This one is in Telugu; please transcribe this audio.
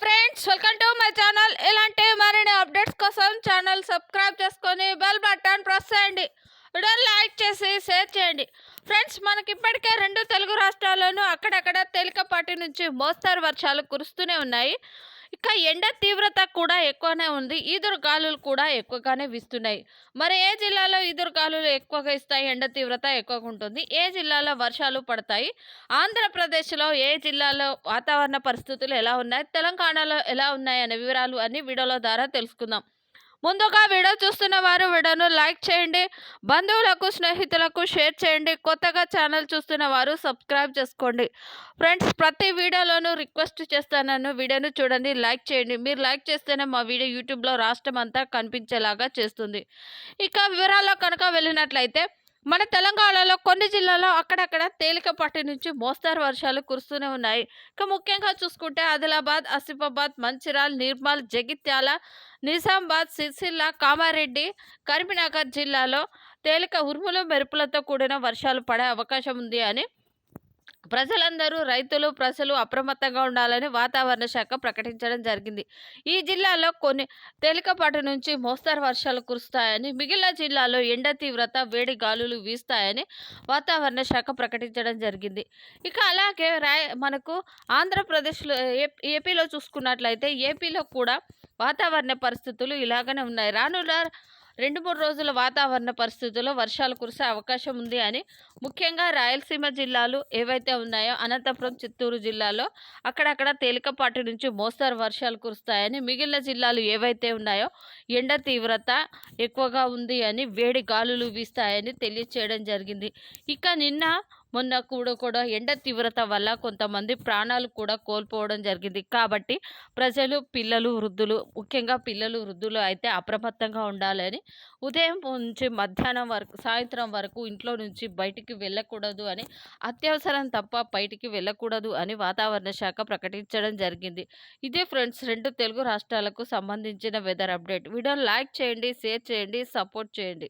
Friends welcome to my channel ఇలాంటి మరిన్ని అప్డేట్స్ కోసం ఛానల్ సబ్స్క్రైబ్ చేసుకొని బెల్ బటన్ ప్రెస్ చేయండి. వీడియో లైక్ చేసి షేర్ చేయండి. ఫ్రెండ్స్ మనకి ఇప్పటికే రెండు తెలుగు రాష్ట్రాల్లోనూ అక్కడక్కడ తేలికపాటి నుంచి మోస్తారు వర్షాలు కురుస్తూనే ఉన్నాయి. ఇక ఎండ తీవ్రత కూడా ఎక్కువనే ఉంది. ఈదురు గాలులు కూడా ఎక్కువగానే వీస్తున్నాయి. మరి ఏ జిల్లాలో ఈదురు గాలులు ఎక్కువగా ఇస్తాయి ఎండ తీవ్రత ఎక్కువగా ఉంటుంది. ఏ జిల్లాలో వర్షాలు పడతాయి? ఆంధ్రప్రదేశ్లో ఏ జిల్లాలో వాతావరణ పరిస్థితులు ఎలా ఉన్నాయి? తెలంగాణలో ఎలా ఉన్నాయి? అనే వివరాలు అన్ని వీడియోల ద్వారా తెలుసుకుందాం. ముందుగా వీడియో చూస్తున్న వారు వీడియోను లైక్ చేయండి. బంధువులకు స్నేహితులకు షేర్ చేయండి. కొత్తగా ఛానల్ చూస్తున్న వారు సబ్స్క్రైబ్ చేసుకోండి. ఫ్రెండ్స్ ప్రతి వీడియోలోనూ రిక్వెస్ట్ చేస్తానను. వీడియోను చూడండి లైక్ చేయండి. మీరు లైక్ చేస్తేనే మా వీడియో యూట్యూబ్లో రాష్ట్రం అంతా కనిపించేలాగా చేస్తుంది. ఇక వివరాల్లో కనుక వెళ్ళినట్లయితే మన తెలంగాణలో కొన్ని జిల్లాల్లో అక్కడక్కడ తేలికపాటి నుంచి మోస్తారు వర్షాలు కురుస్తూనే ఉన్నాయి. ఇక ముఖ్యంగా చూసుకుంటే ఆదిలాబాద్ ఆసిఫాబాద్ మంచిరాల్ నిర్మల్ జగిత్యాల నిజామాబాద్ సిరిసిల్ల కామారెడ్డి కరీంనగర్ జిల్లాలో తేలిక ఉరుములు మెరుపులతో కూడిన వర్షాలు పడే అవకాశం ఉంది అని ప్రజలందరూ రైతులు ప్రజలు అప్రమత్తంగా ఉండాలని వాతావరణ శాఖ ప్రకటించడం జరిగింది. ఈ జిల్లాలో కొన్ని తేలికపాటి నుంచి మోస్తరు వర్షాలు కురుస్తాయని మిగిలిన జిల్లాలో ఎండ తీవ్రత వేడి గాలులు వీస్తాయని వాతావరణ శాఖ ప్రకటించడం జరిగింది. ఇక అలాగే రాయ్ మనకు ఆంధ్రప్రదేశ్లో ఏపీలో చూసుకున్నట్లయితే ఏపీలో కూడా వాతావరణ పరిస్థితులు ఇలాగనే ఉన్నాయి. రానున్న రెండు మూడు రోజుల వాతావరణ పరిస్థితుల్లో వర్షాలు కురిసే అవకాశం ఉంది అని ముఖ్యంగా రాయలసీమ జిల్లాలు ఏవైతే ఉన్నాయో అనంతపురం చిత్తూరు జిల్లాలో అక్కడక్కడ తేలికపాటి నుంచి మోస్తరు వర్షాలు కురుస్తాయని మిగిలిన జిల్లాలు ఏవైతే ఉన్నాయో ఎండ తీవ్రత ఎక్కువగా ఉంది అని వేడి గాలులు వీస్తాయని తెలియచేయడం జరిగింది. ఇక నిన్న మొన్న కూడా కూడా ఎండ తీవ్రత వల్ల కొంతమంది ప్రాణాలు కూడా కోల్పోవడం జరిగింది. కాబట్టి ప్రజలు పిల్లలు వృద్ధులు ముఖ్యంగా పిల్లలు వృద్ధులు అయితే అప్రమత్తంగా ఉండాలని ఉదయం నుంచి మధ్యాహ్నం వరకు సాయంత్రం వరకు ఇంట్లో నుంచి బయటికి వెళ్ళకూడదు అని అత్యవసరం తప్ప బయటికి వెళ్ళకూడదు అని వాతావరణ శాఖ ప్రకటించడం జరిగింది. ఇదే ఫ్రెండ్స్ రెండు తెలుగు రాష్ట్రాలకు సంబంధించిన వెదర్ అప్డేట్. వీడియోని లైక్ చేయండి షేర్ చేయండి సపోర్ట్ చేయండి.